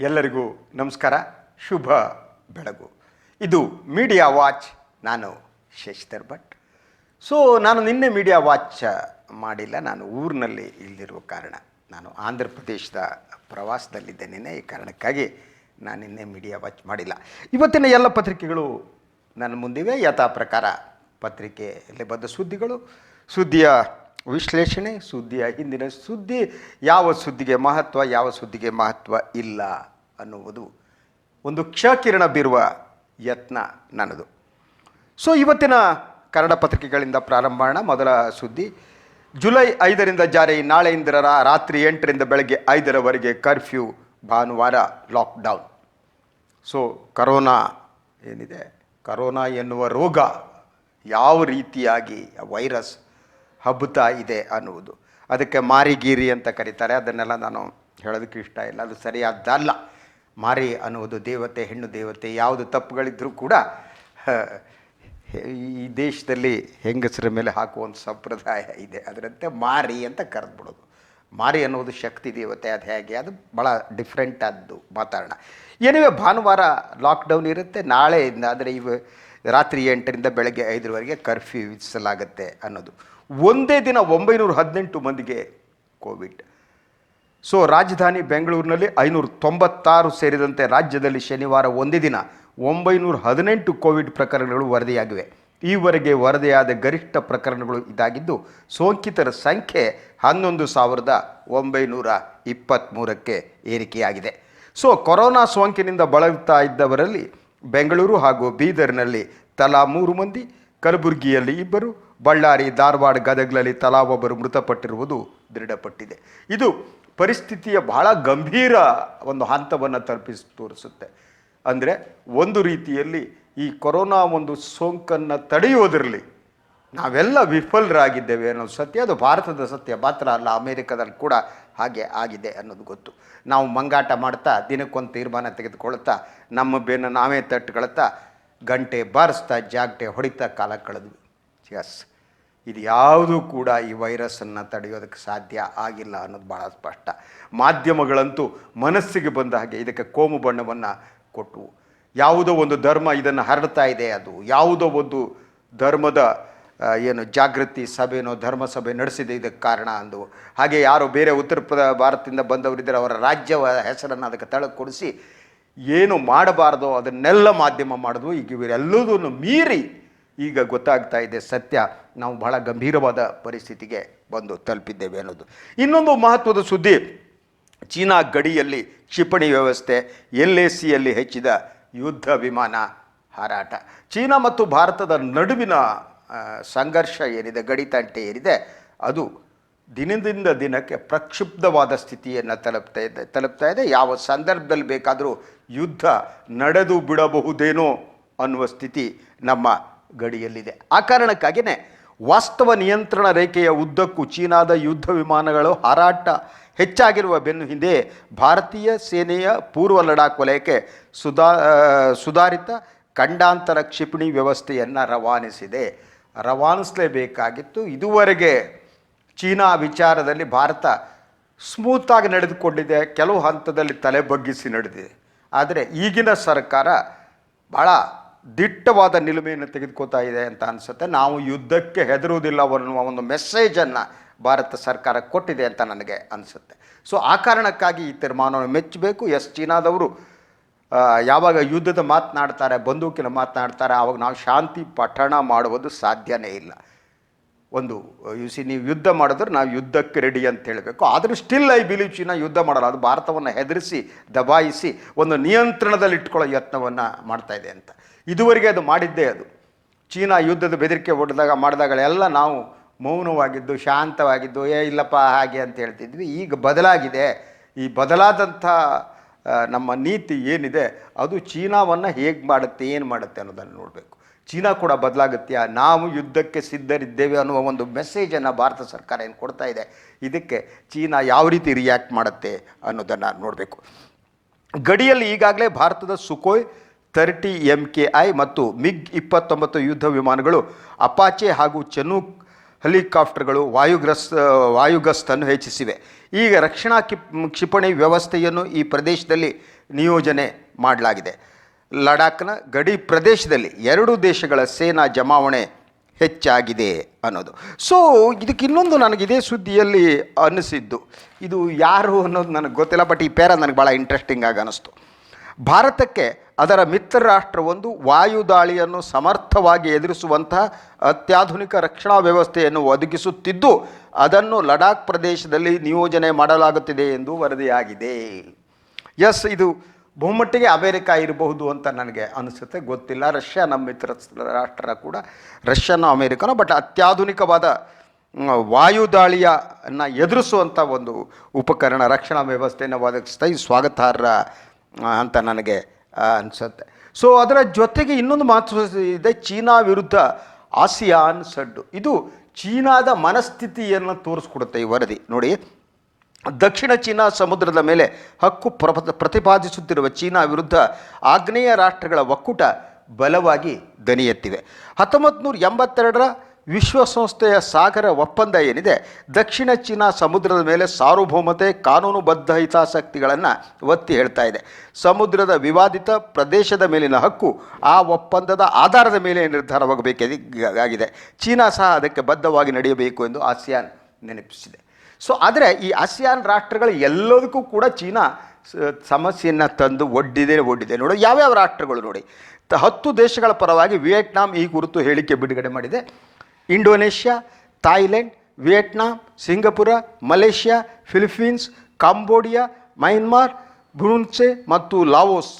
ಎಲ್ಲರಿಗೂ ನಮಸ್ಕಾರ. ಶುಭ ಬೆಳಗು. ಇದು ಮೀಡಿಯಾ ವಾಚ್ ನಾನು ಶಶಿಧರ್ ಭಟ್. ಸೊ ನಾನು ನಿನ್ನೆ ಮೀಡಿಯಾ ವಾಚ್ ಮಾಡಿಲ್ಲ. ನಾನು ಊರಿನಲ್ಲಿ ಇಲ್ಲಿರುವ ಕಾರಣ ನಾನು ಆಂಧ್ರ ಪ್ರದೇಶದ ಪ್ರವಾಸದಲ್ಲಿದ್ದೆ ನಿನ್ನೆ. ಈ ಕಾರಣಕ್ಕಾಗಿ ನಾನು ನಿನ್ನೆ ಮೀಡಿಯಾ ವಾಚ್ ಮಾಡಿಲ್ಲ. ಇವತ್ತಿನ ಎಲ್ಲ ಪತ್ರಿಕೆಗಳು ನನ್ನ ಮುಂದಿವೆ. ಯಥಾ ಪ್ರಕಾರ ಪತ್ರಿಕೆಯಲ್ಲಿ ಬಂದ ಸುದ್ದಿಗಳು, ಸುದ್ದಿಯ ವಿಶ್ಲೇಷಣೆ, ಸುದ್ದಿಯ ಹಿಂದಿನ ಸುದ್ದಿ, ಯಾವ ಸುದ್ದಿಗೆ ಮಹತ್ವ, ಯಾವ ಸುದ್ದಿಗೆ ಮಹತ್ವ ಇಲ್ಲ ಅನ್ನುವುದು ಒಂದು ಕ್ಷಕಿರಣ ಬೀರುವ ಯತ್ನ ನನ್ನದು. ಸೊ ಇವತ್ತಿನ ಕನ್ನಡ ಪತ್ರಿಕೆಗಳಿಂದ ಪ್ರಾರಂಭ ಮೊದಲ ಸುದ್ದಿ, ಜುಲೈ ಐದರಿಂದ ಜಾರಿ ನಾಳೆಯಿಂದ ರಾತ್ರಿ ಎಂಟರಿಂದ ಬೆಳಗ್ಗೆ ಐದರವರೆಗೆ ಕರ್ಫ್ಯೂ ಭಾನುವಾರ ಲಾಕ್ಡೌನ್. ಸೊ ಕರೋನಾ ಏನಿದೆ? ಕರೋನಾ ಎನ್ನುವ ರೋಗ ಯಾವ ರೀತಿಯಾಗಿ ವೈರಸ್ ಹಬ್ಬುತ್ತಾ ಇದೆ ಅನ್ನುವುದು. ಅದಕ್ಕೆ ಮಾರಿಗೀರಿ ಅಂತ ಕರೀತಾರೆ. ಅದನ್ನೆಲ್ಲ ನಾನು ಹೇಳೋದಕ್ಕೆ ಇಷ್ಟ ಇಲ್ಲ. ಅದು ಸರಿಯಾದ್ದಲ್ಲ ಮಾರಿ ಅನ್ನುವುದು ದೇವತೆ, ಹೆಣ್ಣು ದೇವತೆ, ಯಾವುದು ತಪ್ಪುಗಳಿದ್ದರೂ ಕೂಡ ಈ ದೇಶದಲ್ಲಿ ಹೆಂಗಸರ ಮೇಲೆ ಹಾಕುವಂಥ ಸಂಪ್ರದಾಯ ಇದೆ. ಅದರಂತೆ ಮಾರಿ ಅಂತ ಕರೆದ್ಬಿಡೋದು. ಮಾರಿ ಅನ್ನೋದು ಶಕ್ತಿ ದೇವತೆ, ಅದು ಹೇಗೆ? ಅದು ಭಾಳ ಡಿಫ್ರೆಂಟ್ ಆದ್ದು ಮಾತಾಡೋಣ ಏನಿವೆ ಭಾನುವಾರ ಲಾಕ್ಡೌನ್ ಇರುತ್ತೆ. ನಾಳೆಯಿಂದ ಅಂದರೆ ಇವ ರಾತ್ರಿ ಎಂಟರಿಂದ ಬೆಳಗ್ಗೆ ಐದರವರೆಗೆ ಕರ್ಫ್ಯೂ ವಿಧಿಸಲಾಗುತ್ತೆ ಅನ್ನೋದು. ಒಂದೇ ದಿನ ಒಂಬೈನೂರ ಹದಿನೆಂಟು ಮಂದಿಗೆ ಕೋವಿಡ್ ಸೊ ರಾಜಧಾನಿ ಬೆಂಗಳೂರಿನಲ್ಲಿ ಐನೂರ ತೊಂಬತ್ತಾರು ಸೇರಿದಂತೆ ರಾಜ್ಯದಲ್ಲಿ ಶನಿವಾರ ಒಂದೇ ದಿನ ಒಂಬೈನೂರ ಹದಿನೆಂಟು ಕೋವಿಡ್ ಪ್ರಕರಣಗಳು ವರದಿಯಾಗಿವೆ. ಈವರೆಗೆ ವರದಿಯಾದ ಗರಿಷ್ಠ ಪ್ರಕರಣಗಳು ಇದಾಗಿದ್ದು, ಸೋಂಕಿತರ ಸಂಖ್ಯೆ ಹನ್ನೊಂದು ಸಾವಿರದ ಒಂಬೈನೂರ ಇಪ್ಪತ್ತ್ಮೂರಕ್ಕೆ ಏರಿಕೆಯಾಗಿದೆ. ಸೊ ಕೊರೋನಾ ಸೋಂಕಿನಿಂದ ಬಳಲುತ್ತಾ ಇದ್ದವರಲ್ಲಿ ಬೆಂಗಳೂರು ಹಾಗೂ ಬೀದರ್ನಲ್ಲಿ ತಲಾ ಮೂರು ಮಂದಿ ಕಲಬುರಗಿಯಲ್ಲಿ ಇಬ್ಬರು, ಬಳ್ಳಾರಿ, ಧಾರವಾಡ ಗದಗಗಳಲ್ಲಿ ತಲಾ ಒಬ್ಬರು ಮೃತಪಟ್ಟಿರುವುದು ದೃಢಪಟ್ಟಿದೆ. ಇದು ಪರಿಸ್ಥಿತಿಯ ಬಹಳ ಗಂಭೀರ ಒಂದು ಹಂತವನ್ನು ತಲುಪಿಸಿ, ತೋರಿಸುತ್ತೆ. ಅಂದರೆ ಒಂದು ರೀತಿಯಲ್ಲಿ ಈ ಕೊರೋನಾ ಒಂದು ಸೋಂಕನ್ನು ತಡೆಯುವುದರಲ್ಲಿ ನಾವೆಲ್ಲ ವಿಫಲರಾಗಿದ್ದೇವೆ ಅನ್ನೋದು ಸತ್ಯ, ಅದು ಭಾರತದ ಸತ್ಯ, ಮಾತ್ರ ಅಲ್ಲ, ಅಮೇರಿಕದಲ್ಲಿ ಕೂಡ ಹಾಗೆ ಆಗಿದೆ ಅನ್ನೋದು ಗೊತ್ತು. ನಾವು ಮಂಗಾಟ ಮಾಡ್ತಾ, ದಿನಕ್ಕೊಂದು ತೀರ್ಮಾನ ತೆಗೆದುಕೊಳ್ತಾ ನಮ್ಮ ಬೆನ್ನು ನಾವೇ ತಟ್ಟುಕೊಳ್ತಾ ಗಂಟೆ ಬಾರಿಸ್ತಾ ಜಾಗಟೆ ಹೊಡಿತಾ ಕಾಲ ಕಳೆದ್ವಿ. ಎಸ್ ಇದು ಯಾವುದೂ ಕೂಡ ಈ ವೈರಸ್ಸನ್ನು ತಡೆಯೋದಕ್ಕೆ ಸಾಧ್ಯ ಆಗಿಲ್ಲ ಅನ್ನೋದು ಭಾಳ ಸ್ಪಷ್ಟ. ಮಾಧ್ಯಮಗಳಂತೂ ಮನಸ್ಸಿಗೆ ಬಂದ ಹಾಗೆ ಇದಕ್ಕೆ ಕೋಮು ಬಣ್ಣವನ್ನು ಕೊಟ್ಟವು ಯಾವುದೋ ಒಂದು ಧರ್ಮ ಇದನ್ನು ಹರಡ್ತಾ ಇದೆ ಅದು. ಯಾವುದೋ ಒಂದು ಧರ್ಮದ ಏನು ಜಾಗೃತಿ ಸಭೆನೋ ಧರ್ಮ ಸಭೆ ನಡೆಸಿದೆ ಇದಕ್ಕೆ ಕಾರಣ ಅಂದು. ಹಾಗೆ ಯಾರು ಬೇರೆ ಉತ್ತರ ಪ್ರದ ಭಾರತದಿಂದ ಬಂದವರಿದ್ದರೆ, ಅವರ ರಾಜ್ಯ ಹೆಸರನ್ನು ಅದಕ್ಕೆ ತಳಕೊಡಿಸಿ ಕೊಡಿಸಿ ಏನು ಮಾಡಬಾರ್ದೋ ಅದನ್ನೆಲ್ಲ ಮಾಧ್ಯಮ ಮಾಡಿದ್ವು. ಈಗ ಇವರೆಲ್ಲದನ್ನು ಮೀರಿ ಈಗ ಗೊತ್ತಾಗ್ತಾ ಇದೆ ಸತ್ಯ. ನಾವು ಬಹಳ ಗಂಭೀರವಾದ ಪರಿಸ್ಥಿತಿಗೆ ಬಂದು ತಲುಪಿದ್ದೇವೆ ಅನ್ನೋದು. ಇನ್ನೊಂದು ಮಹತ್ವದ ಸುದ್ದಿ. ಚೀನಾ ಗಡಿಯಲ್ಲಿ ಕ್ಷಿಪಣಿ ವ್ಯವಸ್ಥೆ, ಎಲ್ ಎ ಸಿಯಲ್ಲಿ ಹೆಚ್ಚಿದ ಯುದ್ಧ ವಿಮಾನ ಹಾರಾಟ. ಚೀನಾ ಮತ್ತು ಭಾರತದ ನಡುವಿನ ಸಂಘರ್ಷ ಏನಿದೆ, ಗಡಿ ತಂಟೆ ಏನಿದೆ, ಅದು ದಿನದಿಂದ ದಿನಕ್ಕೆ ಪ್ರಕ್ಷುಬ್ಧವಾದ ಸ್ಥಿತಿಯನ್ನು ತಲುಪ್ತಾ ಇದೆ ತಲುಪ್ತಾ ಇದೆ. ಯಾವ ಸಂದರ್ಭದಲ್ಲಿ ಬೇಕಾದರೂ ಯುದ್ಧ ನಡೆದು ಬಿಡಬಹುದೇನೋ ಅನ್ನುವ ಸ್ಥಿತಿ ನಮ್ಮ ಗಡಿಯಲ್ಲಿದೆ. ಆ ಕಾರಣಕ್ಕಾಗಿಯೇ ವಾಸ್ತವ ನಿಯಂತ್ರಣ ರೇಖೆಯ ಉದ್ದಕ್ಕೂ ಚೀನಾದ ಯುದ್ಧ ವಿಮಾನಗಳು ಹಾರಾಟ ಹೆಚ್ಚಾಗಿರುವ ಬೆನ್ನು ಹಿಂದೆ ಭಾರತೀಯ ಸೇನೆಯ ಪೂರ್ವ ಲಡಾಖ್ ವಲಯಕ್ಕೆ ಸುಧಾ ಸುಧಾರಿತ ಖಂಡಾಂತರ ಕ್ಷಿಪಣಿ ವ್ಯವಸ್ಥೆಯನ್ನು ರವಾನಿಸಿದೆ. ರವಾನಿಸಲೇಬೇಕಾಗಿತ್ತು. ಇದುವರೆಗೆ ಚೀನಾ ವಿಚಾರದಲ್ಲಿ ಭಾರತ ಸ್ಮೂತಾಗಿ ನಡೆದುಕೊಂಡಿದೆ. ಕೆಲವು ಹಂತದಲ್ಲಿ ತಲೆ ಬಗ್ಗಿಸಿ ನಡೆದಿದೆ. ಆದರೆ ಈಗಿನ ಸರ್ಕಾರ ಭಾಳ ದಿಟ್ಟವಾದ ನಿಲುಮೆಯನ್ನು ತೆಗೆದುಕೋತಾ ಇದೆ ಅಂತ ಅನಿಸುತ್ತೆ. ನಾವು ಯುದ್ಧಕ್ಕೆ ಹೆದರುವುದಿಲ್ಲ ಅನ್ನುವ ಒಂದು ಮೆಸೇಜನ್ನು ಭಾರತ ಸರ್ಕಾರ ಕೊಟ್ಟಿದೆ ಅಂತ ನನಗೆ ಅನಿಸುತ್ತೆ. ಸೊ ಆ ಕಾರಣಕ್ಕಾಗಿ ಈ ತೀರ್ಮಾನವನ್ನು ಮೆಚ್ಚಬೇಕು. ಎಸ್ ಚೀನಾದವರು ಯಾವಾಗ ಯುದ್ಧದ ಮಾತನಾಡ್ತಾರೆ, ಬಂದೂಕಿನ ಮಾತನಾಡ್ತಾರೆ ಆವಾಗ ನಾವು ಶಾಂತಿ ಪಠಣ ಮಾಡುವುದು ಸಾಧ್ಯನೇ ಇಲ್ಲ. ಒಂದು ಯು ಸಿ ನೀವು ಯುದ್ಧ ಮಾಡಿದ್ರೆ ನಾವು ಯುದ್ಧಕ್ಕೆ ರೆಡಿ ಅಂತ ಹೇಳಬೇಕು. ಆದರೂ ಸ್ಟಿಲ್ ಐ ಬಿಲೀವ್ ಚೀನಾ ಯುದ್ಧ ಮಾಡಲ್ಲ. ಅದು ಭಾರತವನ್ನು ಹೆದರಿಸಿ, ದಬಾಯಿಸಿ ಒಂದು ನಿಯಂತ್ರಣದಲ್ಲಿ ಇಟ್ಕೊಳ್ಳೋ ಯತ್ನವನ್ನು ಮಾಡ್ತಾ ಇದೆ ಅಂತ. ಇದುವರೆಗೆ ಅದು ಮಾಡಿದ್ದೇ ಅದು. ಚೀನಾ ಯುದ್ಧದ ಬೆದರಿಕೆ ಹೊಡೆದಾಗ ಮಾಡಿದಾಗಲೆಲ್ಲ ನಾವು ಮೌನವಾಗಿದ್ದು, ಶಾಂತವಾಗಿದ್ದು, ಏ, ಇಲ್ಲಪ್ಪ, ಹಾಗೆ ಅಂತ ಹೇಳ್ತಿದ್ವಿ. ಈಗ ಬದಲಾಗಿದೆ. ಈ ಬದಲಾದಂಥ ನಮ್ಮ ನೀತಿ ಏನಿದೆ, ಅದು ಚೀನಾವನ್ನು ಹೇಗೆ ಮಾಡುತ್ತೆ, ಏನು ಮಾಡುತ್ತೆ ಅನ್ನೋದನ್ನು ನೋಡಬೇಕು. ಚೀನಾ ಕೂಡ ಬದಲಾಗುತ್ತೆ ನಾವು ಯುದ್ಧಕ್ಕೆ ಸಿದ್ಧರಿದ್ದೇವೆ ಅನ್ನುವ ಒಂದು ಮೆಸೇಜನ್ನು ಭಾರತ ಸರ್ಕಾರ ಏನು ಕೊಡ್ತಾ ಇದೆ? ಇದಕ್ಕೆ ಚೀನಾ ಯಾವ ರೀತಿ ರಿಯಾಕ್ಟ್ ಮಾಡುತ್ತೆ ಅನ್ನೋದನ್ನು ನೋಡಬೇಕು. ಗಡಿಯಲ್ಲಿ ಈಗಾಗಲೇ ಭಾರತದ Sukhoi thirty M K I ಮತ್ತು ಮಿಗ್ ಇಪ್ಪತ್ತೊಂಬತ್ತು ಯುದ್ಧ ವಿಮಾನಗಳು ಅಪಾಚೆ ಹಾಗೂ ಚನೂಕ್ ಹೆಲಿಕಾಪ್ಟರ್ಗಳು ವಾಯುಗ್ರಸ್ ವಾಯುಗಸ್ತನ್ನು ಹೆಚ್ಚಿಸಿವೆ. ಈಗ ರಕ್ಷಣಾ ಕ್ಷಿಪಣಿ ವ್ಯವಸ್ಥೆಯನ್ನು ಈ ಪ್ರದೇಶದಲ್ಲಿ ನಿಯೋಜನೆ ಮಾಡಲಾಗಿದೆ. ಲಡಾಖ್ನ ಗಡಿ ಪ್ರದೇಶದಲ್ಲಿ ಎರಡು ದೇಶಗಳ ಸೇನಾ ಜಮಾವಣೆ ಹೆಚ್ಚಾಗಿದೆ ಅನ್ನೋದು. ಸೊ ಇದಕ್ಕೆ ಇನ್ನೊಂದು ನನಗೆ ಇದೇ ಸುದ್ದಿಯಲ್ಲಿ ಅನ್ನಿಸಿದ್ದು. ಇದು ಯಾರು ಅನ್ನೋದು ನನಗೆ ಗೊತ್ತಿಲ್ಲ ಬಟ್ ಈ ಪೇರ ನನಗೆ ಭಾಳ ಇಂಟ್ರೆಸ್ಟಿಂಗ್ ಆಗಿ ಅನ್ನಿಸ್ತು. ಭಾರತಕ್ಕೆ ಅದರ ಮಿತ್ರ ರಾಷ್ಟ್ರವೊಂದು ವಾಯುದಾಳಿಯನ್ನು ಸಮರ್ಥವಾಗಿ ಎದುರಿಸುವಂತಹ ಅತ್ಯಾಧುನಿಕ ರಕ್ಷಣಾ ವ್ಯವಸ್ಥೆಯನ್ನು ಒದಗಿಸುತ್ತಿದ್ದು, ಅದನ್ನು ಲಡಾಖ್ ಪ್ರದೇಶದಲ್ಲಿ ನಿಯೋಜನೆ ಮಾಡಲಾಗುತ್ತಿದೆ ಎಂದು ವರದಿಯಾಗಿದೆ. ಎಸ್ ಇದು ಬಹುಮಟ್ಟಿಗೆ ಅಮೇರಿಕ ಇರಬಹುದು ಅಂತ ನನಗೆ ಅನಿಸುತ್ತೆ. ಗೊತ್ತಿಲ್ಲ. ರಷ್ಯಾ ನಮ್ಮ ಮಿತ್ರ ರಾಷ್ಟ್ರ ಕೂಡ. ರಷ್ಯಾನೋ ಅಮೇರಿಕನೋ ಬಟ್ ಅತ್ಯಾಧುನಿಕವಾದ ವಾಯುದಾಳಿಯನ್ನು ಎದುರಿಸುವಂಥ ಒಂದು ಉಪಕರಣ, ರಕ್ಷಣಾ ವ್ಯವಸ್ಥೆಯನ್ನು ಒದಗಿಸ್ತಾ ಈ ಸ್ವಾಗತಾರ್ಹ ಅಂತ ನನಗೆ ಅನಿಸುತ್ತೆ. ಸೊ ಅದರ ಜೊತೆಗೆ ಇನ್ನೊಂದು ಮಾತು ಇದೆ. ಚೀನಾ ವಿರುದ್ಧ ಆಸಿಯಾನ್ ಸಡ್ಡು. ಇದು ಚೀನಾದ ಮನಸ್ಥಿತಿಯನ್ನು ತೋರಿಸ್ಕೊಡುತ್ತೆ ಈ ವರದಿ. ನೋಡಿ ದಕ್ಷಿಣ ಚೀನಾ ಸಮುದ್ರದ ಮೇಲೆ ಹಕ್ಕು ಪ್ರ ಪ್ರತಿಪಾದಿಸುತ್ತಿರುವ ಚೀನಾ ವಿರುದ್ಧ ಆಗ್ನೇಯ ರಾಷ್ಟ್ರಗಳ ಒಕ್ಕೂಟ ಬಲವಾಗಿ ದನಿ ಎತ್ತಿವೆ ಹತ್ತೊಂಬತ್ತು ನೂರ ಎಂಬತ್ತೆರಡರ ವಿಶ್ವಸಂಸ್ಥೆಯ ಸಾಗರ ಒಪ್ಪಂದ ಏನಿದೆ? ದಕ್ಷಿಣ ಚೀನಾ ಸಮುದ್ರದ ಮೇಲೆ ಸಾರ್ವಭೌಮತೆ, ಕಾನೂನುಬದ್ಧ ಹಿತಾಸಕ್ತಿಗಳನ್ನು ಒತ್ತಿ ಹೇಳ್ತಾ ಇದೆ. ಸಮುದ್ರದ ವಿವಾದಿತ ಪ್ರದೇಶದ ಮೇಲಿನ ಹಕ್ಕು ಆ ಒಪ್ಪಂದದ ಆಧಾರದ ಮೇಲೆ ನಿರ್ಧಾರವಾಗಬೇಕಾಗಿದೆ ಚೀನಾ ಸಹ ಅದಕ್ಕೆ ಬದ್ಧವಾಗಿ ನಡೆಯಬೇಕು ಎಂದು ಆಸಿಯಾನ್ ನೆನಪಿಸಿದೆ. ಸೊ ಆದರೆ ಈ ಆಸಿಯಾನ್ ರಾಷ್ಟ್ರಗಳು ಎಲ್ಲದಕ್ಕೂ ಕೂಡ ಚೀನಾ ಸಮಸ್ಯೆಯನ್ನು ತಂದು ಒಡ್ಡಿದೆ ಒಡ್ಡಿದೆ. ನೋಡಿ, ಯಾವ್ಯಾವ ರಾಷ್ಟ್ರಗಳು ನೋಡಿ. ಹತ್ತು ದೇಶಗಳ ಪರವಾಗಿ ವಿಯೆಟ್ನಾಂ ಈ ಕುರಿತು ಹೇಳಿಕೆ ಬಿಡುಗಡೆ ಮಾಡಿದೆ. Indonesia, Thailand, Vietnam, Singapore, Malaysia Philippines Cambodia, Myanmar, Brunei ಮತ್ತು ಲಾವೋಸ್.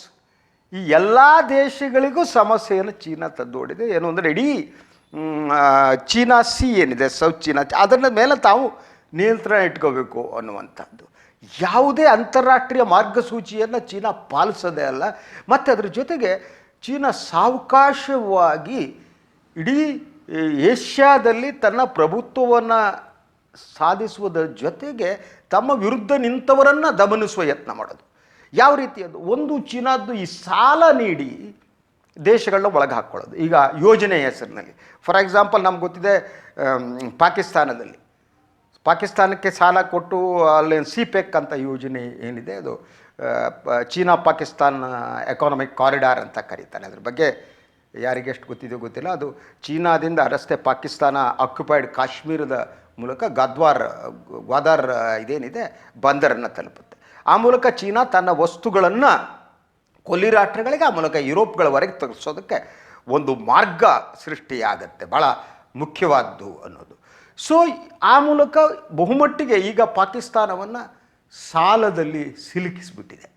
ಈ ಎಲ್ಲ ದೇಶಗಳಿಗೂ ಸಮಸ್ಯೆಯನ್ನು ಚೀನಾ ತಂದು ಹೊಡಿದೆ ಏನು ಅಂದರೆ ಇಡೀ ಚೀನಾ ಸಿ ಏನಿದೆ, ಸೌತ್ ಚೀನಾ. ಅದರ ಮೇಲೆ ತಾವು ನಿಯಂತ್ರಣ ಇಟ್ಕೋಬೇಕು ಅನ್ನುವಂಥದ್ದು. ಯಾವುದೇ ಅಂತಾರಾಷ್ಟ್ರೀಯ ಮಾರ್ಗಸೂಚಿಯನ್ನು ಚೀನಾ ಪಾಲಿಸೋದೇ ಅಲ್ಲ, ಮತ್ತು ಅದರ ಜೊತೆಗೆ ಚೀನಾ ಸಾವಕಾಶವಾಗಿ ಇಡೀ ಏಷ್ಯಾದಲ್ಲಿ ತನ್ನ ಪ್ರಭುತ್ವವನ್ನು ಸಾಧಿಸುವುದರ ಜೊತೆಗೆ ತಮ್ಮ ವಿರುದ್ಧ ನಿಂತವರನ್ನು ದಮನಿಸುವ ಯತ್ನ ಮಾಡೋದು. ಯಾವ ರೀತಿಯದು ಒಂದು ಚೀನಾದ್ದು ಈ ಸಾಲ ನೀಡಿ ದೇಶಗಳನ್ನ ಒಳಗೆ ಹಾಕ್ಕೊಳ್ಳೋದು. ಈಗ ಯೋಜನೆ ಹೆಸರಿನಲ್ಲಿ. ಫಾರ್ ಎಕ್ಸಾಂಪಲ್ ನಮ್ಗೆ ಗೊತ್ತಿದೆ ಪಾಕಿಸ್ತಾನದಲ್ಲಿ. ಪಾಕಿಸ್ತಾನಕ್ಕೆ ಸಾಲ ಕೊಟ್ಟು ಅಲ್ಲಿ ಸಿ ಪೆಕ್ ಅಂತ ಯೋಜನೆ ಏನಿದೆ ಅದು ಚೀನಾ ಪಾಕಿಸ್ತಾನ ಎಕಾನಮಿಕ್ ಕಾರಿಡಾರ್ ಅಂತ ಕರೀತಾರೆ. ಅದ್ರ ಬಗ್ಗೆ ಯಾರಿಗೆಷ್ಟು ಗೊತ್ತಿದೆಯೋ ಗೊತ್ತಿಲ್ಲ. ಅದು ಚೀನಾದಿಂದ ರಸ್ತೆ ಪಾಕಿಸ್ತಾನ ಆಕ್ಯುಪೈಡ್ ಕಾಶ್ಮೀರದ ಮೂಲಕ ಗದ್ವಾರ್ ಗ್ವಾದಾರ್ ಇದೇನಿದೆ, ಬಂದರನ್ನು ತಲುಪುತ್ತೆ. ಆ ಮೂಲಕ ಚೀನಾ ತನ್ನ ವಸ್ತುಗಳನ್ನು ಕೊಲ್ಲಿ ರಾಷ್ಟ್ರಗಳಿಗೆ ಆ ಮೂಲಕ ಯುರೋಪ್ಗಳವರೆಗೆ ತಗ್ಸೋದಕ್ಕೆ ಒಂದು ಮಾರ್ಗ ಸೃಷ್ಟಿಯಾಗತ್ತೆ. ಭಾಳ ಮುಖ್ಯವಾದ್ದು ಅನ್ನೋದು. ಸೊ ಆ ಮೂಲಕ ಬಹುಮಟ್ಟಿಗೆ ಈಗ ಪಾಕಿಸ್ತಾನವನ್ನು ಸಾಲದಲ್ಲಿ ಸಿಲುಕಿಸಿಬಿಟ್ಟಿದೆ.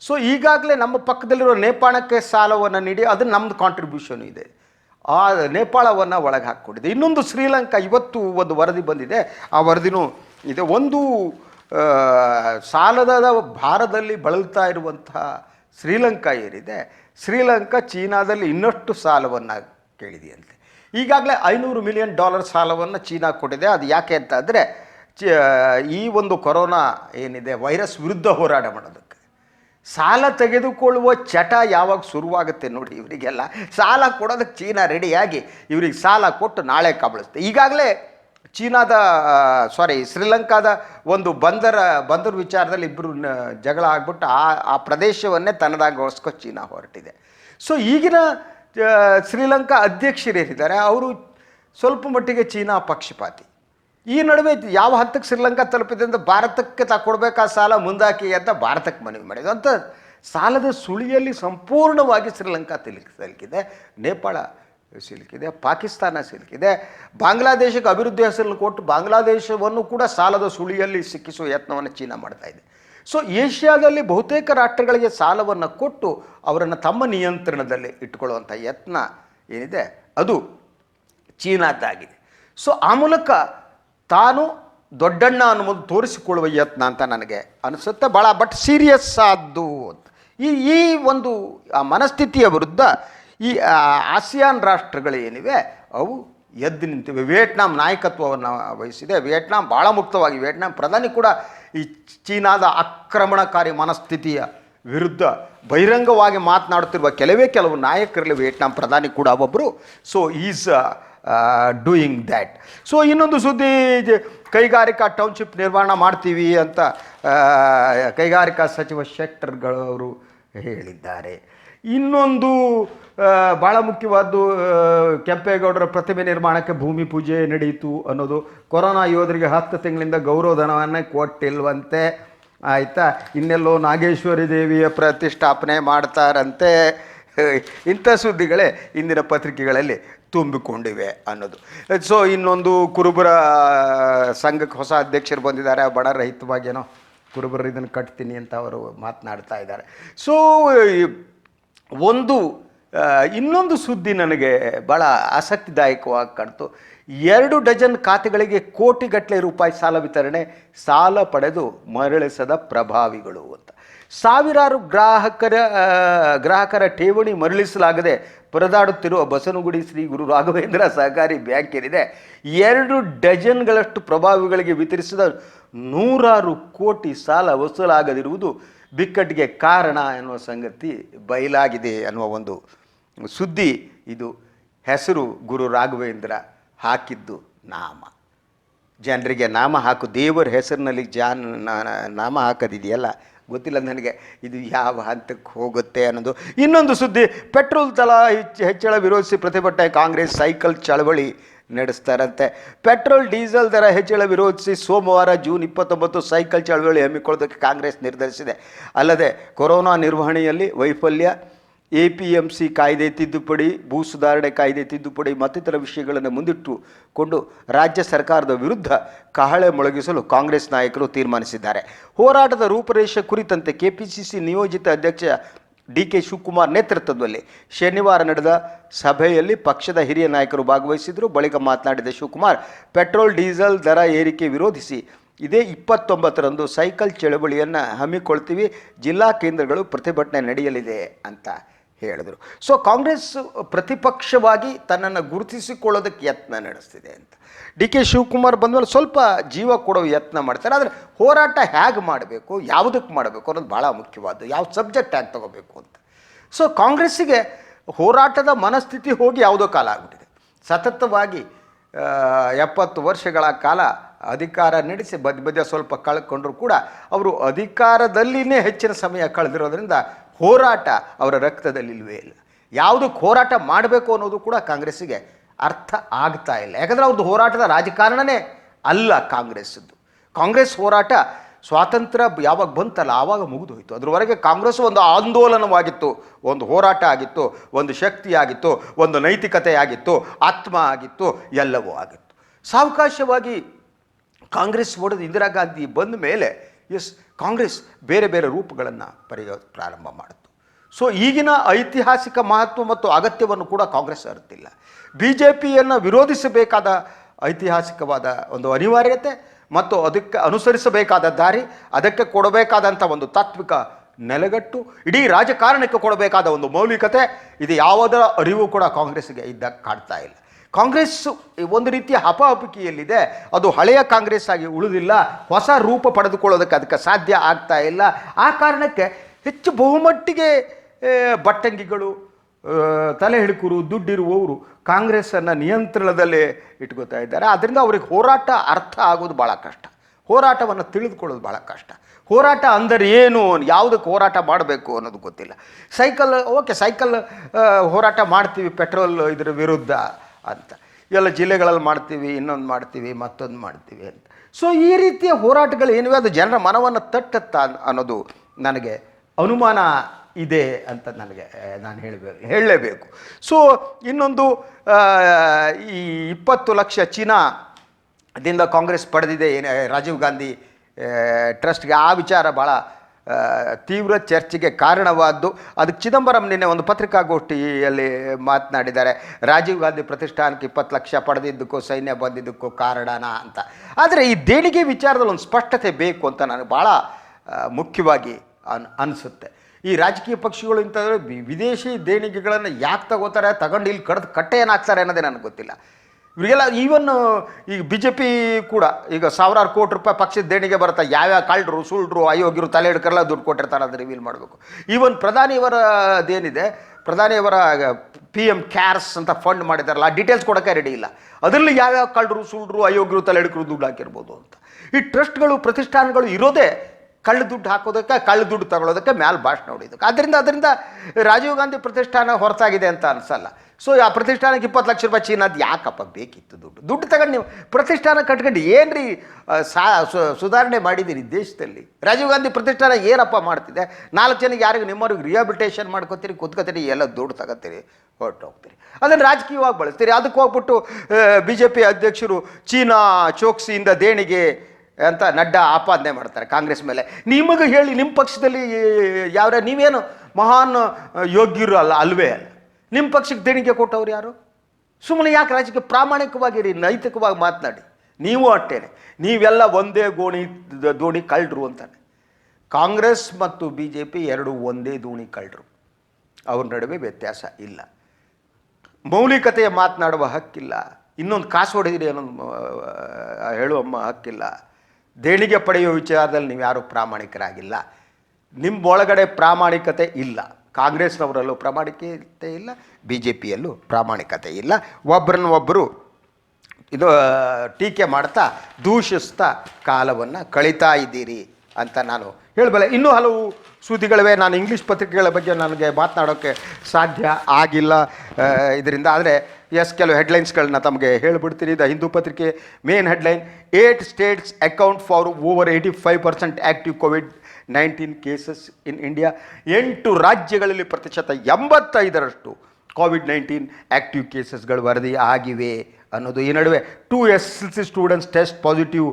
ಸೊ ಈಗಾಗಲೇ ನಮ್ಮ ಪಕ್ಕದಲ್ಲಿರೋ ನೇಪಾಳಕ್ಕೆ ಸಾಲವನ್ನು ನೀಡಿ ಅದು ನಮ್ಮದು ಕಾಂಟ್ರಿಬ್ಯೂಷನ್ ಇದೆ. ಆ ನೇಪಾಳವನ್ನು ಒಳಗೆ ಹಾಕ್ಕೊಂಡಿದೆ ಇನ್ನೊಂದು ಶ್ರೀಲಂಕಾ ಇವತ್ತು ಒಂದು ವರದಿ ಬಂದಿದೆ. ಆ ವರದಿನೂ ಇದೆ. ಒಂದು ಸಾಲದ ಭಾರದಲ್ಲಿ ಬಳಲ್ತಾ ಇರುವಂತಹ ಶ್ರೀಲಂಕಾ ಏನಿದೆ? ಶ್ರೀಲಂಕಾ ಚೀನಾದಲ್ಲಿ ಇನ್ನಷ್ಟು ಸಾಲವನ್ನು ಕೇಳಿದೆಯಂತೆ. ಈಗಾಗಲೇ ಐನೂರು ಮಿಲಿಯನ್ ಡಾಲರ್ ಸಾಲವನ್ನು ಚೀನಾ ಕೊಟ್ಟಿದೆ. ಅದು ಯಾಕೆ ಅಂತ ಅಂದರೆ ಈ ಒಂದು ಕೊರೋನಾ ಏನಿದೆ, ವೈರಸ್ ವಿರುದ್ಧ ಹೋರಾಟ ಮಾಡೋದಕ್ಕೆ. ಸಾಲ ತೆಗೆದುಕೊಳ್ಳುವ ಚಟ ಯಾವಾಗ ಶುರುವಾಗುತ್ತೆ ನೋಡಿ ಇವರಿಗೆಲ್ಲ. ಸಾಲ ಕೊಡೋದಕ್ಕೆ ಚೀನಾ ರೆಡಿಯಾಗಿ ಇವರಿಗೆ ಸಾಲ ಕೊಟ್ಟು ನಾಳೆ ಕಬಳಿಸುತ್ತೆ. ಈಗಾಗಲೇ ಚೀನಾದ ಸಾರಿ ಶ್ರೀಲಂಕಾದ ಒಂದು ಬಂದರ ಬಂದರ ವಿಚಾರದಲ್ಲಿ ಇಬ್ಬರು ಜಗಳ ಆಗ್ಬಿಟ್ಟು ಆ ಆ ಪ್ರದೇಶವನ್ನೇ ತನ್ನದಾಗೋಸ್ಕರ ಚೀನಾ ಹೊರಟಿದೆ. ಸೊ ಈಗಿನ ಶ್ರೀಲಂಕಾ ಅಧ್ಯಕ್ಷರೇನಿದ್ದಾರೆ ಅವರು ಸ್ವಲ್ಪ ಮಟ್ಟಿಗೆ ಚೀನಾ ಪಕ್ಷಪಾತಿ. ಈ ನಡುವೆ ಯಾವ ಹಂತಕ್ಕೆ ಶ್ರೀಲಂಕಾ ತಲುಪಿದೆ ಅಂತ ಭಾರತಕ್ಕೆ ತಾ ಕೊಡಬೇಕಾದ ಸಾಲ ಮುಂದಾಕಿ ಅಂತ ಭಾರತಕ್ಕೆ ಮನವಿ ಮಾಡಿದ್ರು. ಅಂತ ಸಾಲದ ಸುಳಿಯಲ್ಲಿ ಸಂಪೂರ್ಣವಾಗಿ ಶ್ರೀಲಂಕಾ ತಿಲುಕಿ ಸಿಲುಕಿದೆ, ನೇಪಾಳ ಸಿಲುಕಿದೆ, ಪಾಕಿಸ್ತಾನ ಸಿಲುಕಿದೆ. ಬಾಂಗ್ಲಾದೇಶಕ್ಕೆ ಅಭಿವೃದ್ಧಿ ಹೆಸರನ್ನು ಕೊಟ್ಟು ಬಾಂಗ್ಲಾದೇಶವನ್ನು ಕೂಡ ಸಾಲದ ಸುಳಿಯಲ್ಲಿ ಸಿಕ್ಕಿಸುವ ಯತ್ನವನ್ನು ಚೀನಾ ಮಾಡ್ತಾಯಿದೆ ಸೊ ಏಷ್ಯಾದಲ್ಲಿ ಬಹುತೇಕ ರಾಷ್ಟ್ರಗಳಿಗೆ ಸಾಲವನ್ನು ಕೊಟ್ಟು ಅವರನ್ನು ತಮ್ಮ ನಿಯಂತ್ರಣದಲ್ಲಿ ಇಟ್ಟುಕೊಳ್ಳುವಂಥ ಯತ್ನ ಏನಿದೆ? ಅದು ಚೀನಾದ್ದಾಗಿದೆ. ಸೊ ಆ ಮೂಲಕ ತಾನು ದೊಡ್ಡಣ್ಣ ಅನ್ನೋದು ತೋರಿಸಿಕೊಳ್ಳುವ ಯತ್ನ ಅಂತ ನನಗೆ ಅನಿಸುತ್ತೆ. ಭಾಳ ಬಟ್ ಸೀರಿಯಸ್ ಆದ್ದು ಅಂತ. ಈ ಈ ಒಂದು ಮನಸ್ಥಿತಿಯ ವಿರುದ್ಧ ಈ ಆಸಿಯಾನ್ ರಾಷ್ಟ್ರಗಳು ಏನಿವೆ? ಅವು ಎದ್ದು ನಿಂತಿವೆ. ವಿಯೆಟ್ನಾಂ ನಾಯಕತ್ವವನ್ನು ವಹಿಸಿದೆ. ವಿಯೆಟ್ನಾಂ ಭಾಳ ಮುಕ್ತವಾಗಿ, ವಿಯೆಟ್ನಾಂ ಪ್ರಧಾನಿ ಕೂಡ ಈ ಚೀನಾದ ಆಕ್ರಮಣಕಾರಿ ಮನಸ್ಥಿತಿಯ ವಿರುದ್ಧ ಬಹಿರಂಗವಾಗಿ ಮಾತನಾಡುತ್ತಿರುವ ಕೆಲವೇ ಕೆಲವು ನಾಯಕರಲ್ಲಿ ವಿಯೆಟ್ನಾಂ ಪ್ರಧಾನಿ ಕೂಡ ಒಬ್ಬರು. So is doing that so ಇನ್ನೊಂದು ಸುದ್ದಿ ಕೈಗಾರಿಕಾ ಟೌನ್ಶಿಪ್ ನಿರ್ಮಾಣ ಮಾಡ್ತೀವಿ ಅಂತ ಕೈಗಾರಿಕಾ ಸಚಿವ ಶೆಟ್ಟರ್ಗಳವರು ಹೇಳಿದ್ದಾರೆ. ಇನ್ನೊಂದು ಭಾಳ ಮುಖ್ಯವಾದ್ದು ಕೆಂಪೇಗೌಡರ ಪ್ರತಿಮೆ ನಿರ್ಮಾಣಕ್ಕೆ ಭೂಮಿ ಪೂಜೆ ನಡೆಯಿತು ಅನ್ನೋದು. ಕೊರೋನಾ ಯೋಧರಿಗೆ ಹತ್ತು ತಿಂಗಳಿಂದ ಗೌರವಧನವನ್ನು ಕೊಟ್ಟಿಲ್ವಂತೆ. ಆಯಿತಾ? ಇನ್ನೆಲ್ಲೋ ನಾಗೇಶ್ವರಿ ದೇವಿಯ ಪ್ರತಿಷ್ಠಾಪನೆ ಮಾಡ್ತಾರಂತೆ. ಇಂಥ ಸುದ್ದಿಗಳೇ ಇಂದಿನ ಪತ್ರಿಕೆಗಳಲ್ಲಿ ತುಂಬಿಕೊಂಡಿವೆ ಅನ್ನೋದು. ಸೊ ಇನ್ನೊಂದು ಕುರುಬರ ಸಂಘಕ್ಕೆ ಹೊಸ ಅಧ್ಯಕ್ಷರು ಬಂದಿದ್ದಾರೆ. ಬಡ ರಹಿತವಾಗೇನೋ ಕುರುಬರು ಇದನ್ನು ಕಟ್ತೀನಿ ಅಂತ ಅವರು ಮಾತನಾಡ್ತಾ ಇದ್ದಾರೆ. ಸೊ ಒಂದು ಇನ್ನೊಂದು ಸುದ್ದಿ ನನಗೆ ಭಾಳ ಆಸಕ್ತಿದಾಯಕವಾಗಿ ಕಾಣ್ತು. ಎರಡು ಡಜನ್ ಖಾತೆಗಳಿಗೆ ಕೋಟಿಗಟ್ಟಲೆ ರೂಪಾಯಿ ಸಾಲ ವಿತರಣೆ, ಸಾಲ ಪಡೆದು ಮರಳಿಸದ ಪ್ರಭಾವಿಗಳು ಅಂತ. ಸಾವಿರಾರು ಗ್ರಾಹಕರ ಗ್ರಾಹಕರ ಠೇವಣಿ ಮರಳಿಸಲಾಗದೆ ಪರದಾಡುತ್ತಿರುವ ಬಸನಗುಡಿ ಶ್ರೀ ಗುರು ರಾಘವೇಂದ್ರ ಸಹಕಾರಿ ಬ್ಯಾಂಕ್ ಏನಿದೆ, ಎರಡು ಡಜನ್ಗಳಷ್ಟು ಪ್ರಭಾವಿಗಳಿಗೆ ವಿತರಿಸಿದ ನೂರಾರು ಕೋಟಿ ಸಾಲ ವಸೂಲಾಗದಿರುವುದು ಬಿಕ್ಕಟ್ಟಿಗೆ ಕಾರಣ ಎನ್ನುವ ಸಂಗತಿ ಬಯಲಾಗಿದೆ ಅನ್ನುವ ಒಂದು ಸುದ್ದಿ ಇದು ಹೆಸರು ಗುರು ರಾಘವೇಂದ್ರ ಹಾಕಿದ್ದು ನಾಮ. ಜನರಿಗೆ ನಾಮ ಹಾಕು, ದೇವರ ಹೆಸರಿನಲ್ಲಿ ಜಾನ್ ನಾಮ ಹಾಕೋದಿದೆಯಲ್ಲ? ಗೊತ್ತಿಲ್ಲ ನನಗೆ, ಇದು ಯಾವ ಹಂತಕ್ಕೆ ಹೋಗುತ್ತೆ ಅನ್ನೋದು. ಇನ್ನೊಂದು ಸುದ್ದಿ, ಪೆಟ್ರೋಲ್ ಹೆಚ್ಚು, ಹೆಚ್ಚಳ ವಿರೋಧಿಸಿ ಪ್ರತಿಭಟನೆ ಕಾಂಗ್ರೆಸ್ ಸೈಕಲ್ ಚಳವಳಿ ನಡೆಸ್ತಾರಂತೆ. ಪೆಟ್ರೋಲ್, ಡೀಸೆಲ್ ದರ ಹೆಚ್ಚಳ ವಿರೋಧಿಸಿ ಸೋಮವಾರ ಜೂನ್ ಇಪ್ಪತ್ತೊಂಬತ್ತು ಸೈಕಲ್ ಚಳವಳಿ ಹಮ್ಮಿಕೊಳ್ಳೋದಕ್ಕೆ ಕಾಂಗ್ರೆಸ್ ನಿರ್ಧರಿಸಿದೆ. ಅಲ್ಲದೆ, ಕೊರೋನಾ ನಿರ್ವಹಣೆಯಲ್ಲಿ ವೈಫಲ್ಯ ಎ ಪಿ ಎಂ ಸಿ ಕಾಯ್ದೆ ತಿದ್ದುಪಡಿ, ಭೂ ಸುಧಾರಣೆ ಕಾಯ್ದೆ ತಿದ್ದುಪಡಿ ಮತ್ತಿತರ ವಿಷಯಗಳನ್ನು ಮುಂದಿಟ್ಟುಕೊಂಡು ರಾಜ್ಯ ಸರ್ಕಾರದ ವಿರುದ್ಧ ಕಹಳೆ ಮೊಳಗಿಸಲು ಕಾಂಗ್ರೆಸ್ ನಾಯಕರು ತೀರ್ಮಾನಿಸಿದ್ದಾರೆ. ಹೋರಾಟದ ರೂಪರೇಷೆ ಕುರಿತಂತೆ ಕೆಪಿಸಿಸಿ ನಿಯೋಜಿತ ಅಧ್ಯಕ್ಷ ಡಿ ಕೆ ಶಿವಕುಮಾರ್ ನೇತೃತ್ವದಲ್ಲಿ ಶನಿವಾರ ನಡೆದ ಸಭೆಯಲ್ಲಿ ಪಕ್ಷದ ಹಿರಿಯ ನಾಯಕರು ಭಾಗವಹಿಸಿದರು ಬಳಿಕ ಮಾತನಾಡಿದ ಶಿವಕುಮಾರ್, ಪೆಟ್ರೋಲ್, ಡೀಸೆಲ್ ದರ ಏರಿಕೆ ವಿರೋಧಿಸಿ ಇದೇ ಇಪ್ಪತ್ತೊಂಬತ್ತರಂದು ಸೈಕಲ್ ಚಳವಳಿಯನ್ನು ಹಮ್ಮಿಕೊಳ್ತೀವಿ, ಜಿಲ್ಲಾ ಕೇಂದ್ರಗಳು ಪ್ರತಿಭಟನೆ ನಡೆಯಲಿದೆ ಅಂತ. ಹೇಳಿದರು. ಸೊ ಕಾಂಗ್ರೆಸ್ ಪ್ರತಿಪಕ್ಷವಾಗಿ ತನ್ನನ್ನು ಗುರುತಿಸಿಕೊಳ್ಳೋದಕ್ಕೆ ಯತ್ನ ನಡೆಸ್ತಿದೆ ಅಂತ. ಡಿ ಕೆ ಶಿವಕುಮಾರ್ ಬಂದಮೇಲೆ ಸ್ವಲ್ಪ ಜೀವ ಕೊಡೋ ಯತ್ನ ಮಾಡ್ತಾರೆ. ಆದರೆ ಹೋರಾಟ ಹೇಗೆ ಮಾಡಬೇಕು ಯಾವುದಕ್ಕೆ ಮಾಡಬೇಕು ಅನ್ನೋದು ಭಾಳ ಮುಖ್ಯವಾದ ಯಾವ ಸಬ್ಜೆಕ್ಟ್ ಹ್ಯಾಂಗೆ ತಗೋಬೇಕು ಅಂತ. ಸೊ ಕಾಂಗ್ರೆಸ್ಸಿಗೆ ಹೋರಾಟದ ಮನಸ್ಥಿತಿ ಹೋಗಿ ಯಾವುದೋ ಕಾಲ ಆಗ್ಬಿಟ್ಟಿದೆ. ಸತತವಾಗಿ ಎಪ್ಪತ್ತು ವರ್ಷಗಳ ಕಾಲ ಅಧಿಕಾರ ನಡೆಸಿ ಬದ್ ಬದ್ಯ ಸ್ವಲ್ಪ ಕಳ್ಕೊಂಡ್ರು ಕೂಡ, ಅವರು ಅಧಿಕಾರದಲ್ಲಿನೇ ಹೆಚ್ಚಿನ ಸಮಯ ಕಳೆದಿರೋದ್ರಿಂದ ಹೋರಾಟ ಅವರ ರಕ್ತದಲ್ಲಿಲ್ವೇ ಇಲ್ಲ. ಯಾವುದಕ್ಕೆ ಹೋರಾಟ ಮಾಡಬೇಕು ಅನ್ನೋದು ಕೂಡ ಕಾಂಗ್ರೆಸ್ಸಿಗೆ ಅರ್ಥ ಆಗ್ತಾ ಇಲ್ಲ. ಯಾಕಂದರೆ ಅವ್ರದ್ದು ಹೋರಾಟದ ರಾಜಕಾರಣನೇ ಅಲ್ಲ ಕಾಂಗ್ರೆಸ್ಸದ್ದು. ಕಾಂಗ್ರೆಸ್ ಹೋರಾಟ ಸ್ವಾತಂತ್ರ್ಯ ಯಾವಾಗ ಬಂತಲ್ಲ ಆವಾಗ ಮುಗಿದು ಹೋಯಿತು ಅದರವರೆಗೆ ಕಾಂಗ್ರೆಸ್ ಒಂದು ಆಂದೋಲನವಾಗಿತ್ತು, ಒಂದು ಹೋರಾಟ ಆಗಿತ್ತು, ಒಂದು ಶಕ್ತಿ ಆಗಿತ್ತು, ಒಂದು ನೈತಿಕತೆ ಆಗಿತ್ತು, ಆತ್ಮ ಆಗಿತ್ತು, ಎಲ್ಲವೂ ಆಗಿತ್ತು. ಸಾವಕಾಶವಾಗಿ ಕಾಂಗ್ರೆಸ್ ಒಡೆದು ಇಂದಿರಾ ಗಾಂಧಿ ಬಂದ ಮೇಲೆ ಎಸ್, ಕಾಂಗ್ರೆಸ್ ಬೇರೆ ಬೇರೆ ರೂಪಗಳನ್ನು ಪಡೆಯೋ ಪ್ರಾರಂಭ ಮಾಡಿತು. ಸೊ ಈಗಿನ ಐತಿಹಾಸಿಕ ಮಹತ್ವ ಮತ್ತು ಅಗತ್ಯವನ್ನು ಕೂಡ ಕಾಂಗ್ರೆಸ್ ಅರಿತಿಲ್ಲ. ಬಿ ಜೆ ಪಿಯನ್ನು ವಿರೋಧಿಸಬೇಕಾದ ಐತಿಹಾಸಿಕವಾದ ಒಂದು ಅನಿವಾರ್ಯತೆ ಮತ್ತು ಅದಕ್ಕೆ ಅನುಸರಿಸಬೇಕಾದ ದಾರಿ, ಅದಕ್ಕೆ ಕೊಡಬೇಕಾದಂಥ ಒಂದು ತಾತ್ವಿಕ ನೆಲೆಗಟ್ಟು, ಇಡೀ ರಾಜಕಾರಣಕ್ಕೆ ಕೊಡಬೇಕಾದ ಒಂದು ಮೌಲಿಕತೆ, ಇದು ಯಾವುದರ ಅರಿವು ಕೂಡ ಕಾಂಗ್ರೆಸ್ಗೆ ಇದ್ದಾಗ ಕಾಡ್ತಾ ಇಲ್ಲ. ಕಾಂಗ್ರೆಸ್ ಒಂದು ರೀತಿಯ ಹಪಾಹಪಿಕೆಯಲ್ಲಿದೆ. ಅದು ಹಳೆಯ ಕಾಂಗ್ರೆಸ್ ಆಗಿ ಉಳಿದಿಲ್ಲ. ಹೊಸ ರೂಪ ಪಡೆದುಕೊಳ್ಳೋದಕ್ಕೆ ಅದಕ್ಕೆ ಸಾಧ್ಯ ಆಗ್ತಾ ಇಲ್ಲ. ಆ ಕಾರಣಕ್ಕೆ ಹೆಚ್ಚು ಬಹುಮಟ್ಟಿಗೆ ಬಟ್ಟಂಗಿಗಳು ತಲೆ ಹಿಡುಕರು, ದುಡ್ಡಿರುವವರು ಕಾಂಗ್ರೆಸ್ಸನ್ನು ನಿಯಂತ್ರಣದಲ್ಲೇ ಇಟ್ಕೋತಾ ಇದ್ದಾರೆ. ಅದರಿಂದ ಅವ್ರಿಗೆ ಹೋರಾಟ ಅರ್ಥ ಆಗೋದು ಭಾಳ ಕಷ್ಟ. ಹೋರಾಟವನ್ನು ತಿಳಿದುಕೊಳ್ಳೋದು ಭಾಳ ಕಷ್ಟ. ಹೋರಾಟ ಅಂದರೆ ಏನು? ಯಾವುದಕ್ಕೆ ಹೋರಾಟ ಮಾಡಬೇಕು ಅನ್ನೋದು ಗೊತ್ತಿಲ್ಲ. ಸೈಕಲ್, ಓಕೆ, ಸೈಕಲ್ ಹೋರಾಟ ಮಾಡ್ತೀವಿ, ಪೆಟ್ರೋಲ್ ಇದರ ವಿರುದ್ಧ. ಅಂತ. ಎಲ್ಲ ಜಿಲ್ಲೆಗಳಲ್ಲಿ ಮಾಡ್ತೀವಿ, ಇನ್ನೊಂದು ಮಾಡ್ತೀವಿ, ಮತ್ತೊಂದು ಮಾಡ್ತೀವಿ ಅಂತ. ಸೊ ಈ ರೀತಿಯ ಹೋರಾಟಗಳು ಏನಿವೆ, ಅದು ಜನರ ಮನವನ್ನು ತಟ್ಟತ್ತ ಅನ್ನೋದು ನನಗೆ ಅನುಮಾನ ಇದೆ ಅಂತ ನನಗೆ ನಾನು ಹೇಳಬೇಕು ಹೇಳಲೇಬೇಕು. ಸೊ ಇನ್ನೊಂದು ಈ ಇಪ್ಪತ್ತು ಲಕ್ಷ ಚೀನಾ ದಿಂದ ಕಾಂಗ್ರೆಸ್ ಪಡೆದಿದೆ. ಏನು, ರಾಜೀವ್ ಗಾಂಧಿ ಟ್ರಸ್ಟ್ಗೆ ಆ ವಿಚಾರ ಭಾಳ ತೀವ್ರ ಚರ್ಚೆಗೆ ಕಾರಣವಾದ್ದು. ಅದಕ್ಕೆ ಚಿದಂಬರಂ ನಿನ್ನೆ ಒಂದು ಪತ್ರಿಕಾಗೋಷ್ಠಿಯಲ್ಲಿ ಮಾತನಾಡಿದ್ದಾರೆ. ರಾಜೀವ್ ಗಾಂಧಿ ಪ್ರತಿಷ್ಠಾನಕ್ಕೆ ಇಪ್ಪತ್ತು ಲಕ್ಷ ಪಡೆದಿದ್ದಕ್ಕೂ ಸೈನ್ಯ ಬಂದಿದ್ದಕ್ಕೂ ಕಾರಣನಾ ಅಂತ. ಆದರೆ ಈ ದೇಣಿಗೆ ವಿಚಾರದಲ್ಲಿ ಒಂದು ಸ್ಪಷ್ಟತೆ ಬೇಕು ಅಂತ ನನಗೆ ಭಾಳ ಮುಖ್ಯವಾಗಿ ಅನ್, ಅನಿಸುತ್ತೆ. ಈ ರಾಜಕೀಯ ಪಕ್ಷಗಳು ಇಂಥದ್ದು ವಿದೇಶಿ ದೇಣಿಗೆಗಳನ್ನು ಯಾಕೆ ತಗೋತಾರೆ? ತಗೊಂಡು ಇಲ್ಲಿ ಕಡ್ದು ಕಟ್ಟೆ ಏನಾಗ್ತಾರೆ ಅನ್ನೋದೇ ನನಗೆ ಗೊತ್ತಿಲ್ಲ. ಇವರಿಗೆಲ್ಲ ಈವನ್ ಈಗ ಬಿ ಜೆ ಪಿ ಕೂಡ, ಈಗ ಸಾವಿರಾರು ಕೋಟಿ ರೂಪಾಯಿ ಪಕ್ಷದ ದೇಣಿಗೆ ಬರುತ್ತೆ, ಯಾವ್ಯಾವ ಕಳ್ಳರು ಸುಳ್ಳರು ಅಯೋಗ್ಯರು ತಲೆ ಹಿಡ್ಕರಲ್ಲ ದುಡ್ಡು ಕೊಟ್ಟಿರ್ತಾರೆ ಅದು ರಿವೀಲ್ ಮಾಡಬೇಕು. ಈವನ್ ಪ್ರಧಾನಿಯವರದೇನಿದೆ ಪ್ರಧಾನಿಯವರ ಪಿ ಎಂ ಕ್ಯಾರ್ಸ್ ಅಂತ ಫಂಡ್ ಮಾಡಿದಾರಲ್ಲ, ಆ ಡೀಟೇಲ್ಸ್ ಕೊಡೋಕ್ಕೆ ರೆಡಿ ಇಲ್ಲ. ಅದರಲ್ಲಿ ಯಾವ್ಯಾವ ಕಳ್ಳರು ಸುಳ್ಳರು ಅಯೋಗ್ಯರು ತಲೆ ಹಿಡ್ಕರು ದುಡ್ಡು ಹಾಕಿರ್ಬೋದು ಅಂತ. ಈ ಟ್ರಸ್ಟ್ಗಳು ಪ್ರತಿಷ್ಠಾನಗಳು ಇರೋದೇ ಕಳ್ಳ ದುಡ್ಡು ಹಾಕೋದಕ್ಕೆ ಕಳ್ಳ ದುಡ್ಡು ತಗೊಳ್ಳೋದಕ್ಕೆ ಮ್ಯಾಲೆ ಭಾಷಣ ಹೊಡಿಯೋದಕ್ಕೆ ಅದರಿಂದ ಅದರಿಂದ ರಾಜೀವ್ ಗಾಂಧಿ ಪ್ರತಿಷ್ಠಾನ ಹೊರತಾಗಿದೆ ಅಂತ ಅನಿಸಲ್ಲ. ಸೊ ಆ ಪ್ರತಿಷ್ಠಾನಕ್ಕೆ ಇಪ್ಪತ್ತು ಲಕ್ಷ ರೂಪಾಯಿ ಚೀನಾದ ಯಾಕಪ್ಪ ಬೇಕಿತ್ತು ದುಡ್ಡು? ದುಡ್ಡು ತಗೊಂಡು ನೀವು ಪ್ರತಿಷ್ಠಾನ ಕಟ್ಕೊಂಡು ಏನು ರೀ ಸಾ ಸುಧಾರಣೆ ಮಾಡಿದ್ದೀರಿ ದೇಶದಲ್ಲಿ? ರಾಜೀವ್ ಗಾಂಧಿ ಪ್ರತಿಷ್ಠಾನ ಏನಪ್ಪ ಮಾಡ್ತಿದೆ? ನಾಲ್ಕು ಜನಕ್ಕೆ ಯಾರಿಗೂ ನಿಮ್ಮವ್ರಿಗೆ ರಿಹಾಬಿಲಿಟೇಷನ್ ಮಾಡ್ಕೋತೀರಿ, ಕುತ್ಕೋತೀರಿ, ಎಲ್ಲ ದುಡ್ಡು ತಗೋತೀರಿ ಹೊರಟು ಹೋಗ್ತೀರಿ ಅದನ್ನು ರಾಜಕೀಯವಾಗಿ ಬಳಸ್ತೀರಿ. ಅದಕ್ಕೆ ಹೋಗ್ಬಿಟ್ಟು ಬಿ ಜೆ ಪಿ ಅಧ್ಯಕ್ಷರು ಚೀನಾ ಚೋಕ್ಸಿಯಿಂದ ದೇಣಿಗೆ ಅಂತ ನಡ್ಡಾ ಆಪಾದನೆ ಮಾಡ್ತಾರೆ ಕಾಂಗ್ರೆಸ್ ಮೇಲೆ. ನಿಮಗೆ ಹೇಳಿ ನಿಮ್ಮ ಪಕ್ಷದಲ್ಲಿ ಯಾವ ನೀವೇನು ಮಹಾನ್ ಯೋಗ್ಯರು ಅಲ್ಲ, ಅಲ್ವೇ? ಅಲ್ಲ ನಿಮ್ಮ ಪಕ್ಷಕ್ಕೆ ದೇಣಿಗೆ ಕೊಟ್ಟವ್ರು ಯಾರು? ಸುಮ್ಮನೆ ಯಾಕೆ ರಾಜಕೀಯ ಪ್ರಾಮಾಣಿಕವಾಗಿರಿ, ನೈತಿಕವಾಗಿ ಮಾತನಾಡಿ. ನೀವು ಅಟ್ಟೇನೆ. ನೀವೆಲ್ಲ ಒಂದೇ ಗೋಣಿ ದೋಣಿ ಕಳ್ಳರು ಅಂತಾನೆ. ಕಾಂಗ್ರೆಸ್ ಮತ್ತು ಬಿ ಜೆ ಪಿ ಎರಡು ಒಂದೇ ದೋಣಿ ಕಳ್ಳರು. ಅವ್ರ ನಡುವೆ ವ್ಯತ್ಯಾಸ ಇಲ್ಲ. ಮೌಲಿಕತೆಯ ಮಾತನಾಡುವ ಹಕ್ಕಿಲ್ಲ. ಇನ್ನೊಂದು ಕಾಸು ಹೊಡೆದಿರಿ ಅನ್ನೋದು ಹೇಳುವ ಹಕ್ಕಿಲ್ಲ. ದೇಣಿಗೆ ಪಡೆಯುವ ವಿಚಾರದಲ್ಲಿ ನೀವು ಯಾರೂ ಪ್ರಾಮಾಣಿಕರಾಗಿಲ್ಲ. ನಿಮ್ಮ ಒಳಗಡೆ ಪ್ರಾಮಾಣಿಕತೆ ಇಲ್ಲ. ಕಾಂಗ್ರೆಸ್ನವರಲ್ಲೂ ಪ್ರಾಮಾಣಿಕತೆ ಇಲ್ಲ ಬಿ ಜೆ ಪಿಯಲ್ಲೂ ಪ್ರಾಮಾಣಿಕತೆ ಇಲ್ಲ. ಒಬ್ಬರನ್ನ ಒಬ್ಬರು ಇದು ಟೀಕೆ ಮಾಡ್ತಾ, ದೂಷಿಸ್ತಾ ಕಾಲವನ್ನು ಕಳೀತಾ ಇದ್ದೀರಿ ಅಂತ ನಾನು ಹೇಳಬಲ್ಲೆ. ಇನ್ನೂ ಹಲವು ಸುದ್ದಿಗಳಿವೆ. ನಾನು ಇಂಗ್ಲೀಷ್ ಪತ್ರಿಕೆಗಳ ಬಗ್ಗೆ ನನಗೆ ಮಾತನಾಡೋಕ್ಕೆ ಸಾಧ್ಯ ಆಗಿಲ್ಲ ಇದರಿಂದ. ಆದರೆ ಎಸ್ ಕೆಲವು ಹೆಡ್ಲೈನ್ಸ್ಗಳನ್ನ ತಮಗೆ ಹೇಳಿಬಿಡ್ತೀನಿ. ದ ಹಿಂದೂ ಪತ್ರಿಕೆ main headline eight states account for over eighty five percent active COVID nineteen cases in India ಎಂಟು ರಾಜ್ಯಗಳಲ್ಲಿ ಪ್ರತಿಶತ ಎಂಬತ್ತೈದರಷ್ಟು ಕೋವಿಡ್ ನೈನ್ಟೀನ್ ಆ್ಯಕ್ಟಿವ್ ಕೇಸಸ್ಗಳು ವರದಿ ಆಗಿವೆ ಅನ್ನೋದು ಈ ನಡುವೆ. Two S L C students test positive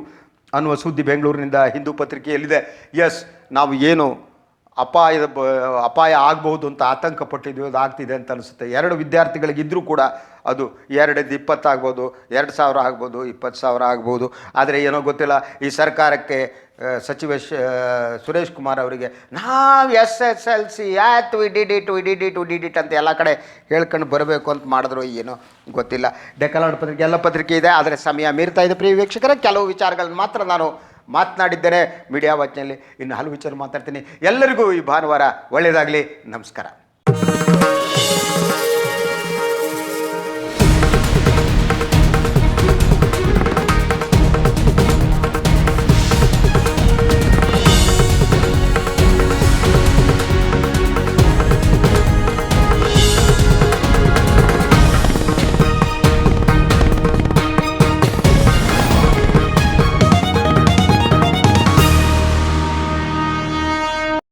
ಅನ್ನುವ ಸುದ್ದಿ ಬೆಂಗಳೂರಿನಿಂದ ಹಿಂದೂ ಪತ್ರಿಕೆಯಲ್ಲಿದೆ ಎಸ್ ನಾವು ಏನು ಅಪಾಯದ ಅಪಾಯ ಆಗಬಹುದು ಅಂತ ಆತಂಕ ಪಟ್ಟಿದ್ವಿ ಅದು ಆಗ್ತಿದೆ ಅಂತ ಅನಿಸುತ್ತೆ. ಎರಡು ವಿದ್ಯಾರ್ಥಿಗಳಿಗಿದ್ದರೂ ಕೂಡ ಅದು ಎರಡದ್ದು ಇಪ್ಪತ್ತಾಗ್ಬೋದು ಎರಡು ಸಾವಿರ ಆಗ್ಬೋದು, ಇಪ್ಪತ್ತು ಸಾವಿರ ಆಗ್ಬೋದು. ಆದರೆ ಏನೋ ಗೊತ್ತಿಲ್ಲ, ಈ ಸರ್ಕಾರಕ್ಕೆ ಸಚಿವ ಸುರೇಶ್ ಕುಮಾರ್ ಅವರಿಗೆ ನಾವು ಎಸ್ ಎಸ್ ಎಲ್ ಸಿ, ಯಾತ್ ವಿ ಡಿ ಡಿಟ್ ವಿ ಡಿ ಡಿ ಟು, ಡಿ ಡಿ ಇಟ್ ಅಂತ ಎಲ್ಲ ಕಡೆ ಹೇಳ್ಕೊಂಡು ಬರಬೇಕು ಅಂತ ಮಾಡಿದ್ರು ಏನೋ ಗೊತ್ತಿಲ್ಲ. ಡೆಕಲಾಡ್ ಪತ್ರಿಕೆ, ಎಲ್ಲ ಪತ್ರಿಕೆ ಇದೆ, ಆದರೆ ಸಮಯ ಮೀರ್ತಾ ಇದೆ. ಪ್ರಿಯ ವೀಕ್ಷಕರೇ, ಕೆಲವು ವಿಚಾರಗಳನ್ನ ಮಾತ್ರ ನಾನು ಮಾತನಾಡಿದ್ದೇನೆ. ಮೀಡಿಯಾ ವಾಚ್ನಲ್ಲಿ ಇನ್ನು ಹಲವು ವಿಚಾರ ಮಾತಾಡ್ತೀನಿ. ಎಲ್ಲರಿಗೂ ಈ ಭಾನುವಾರ ಒಳ್ಳೆಯದಾಗಲಿ. ನಮಸ್ಕಾರ.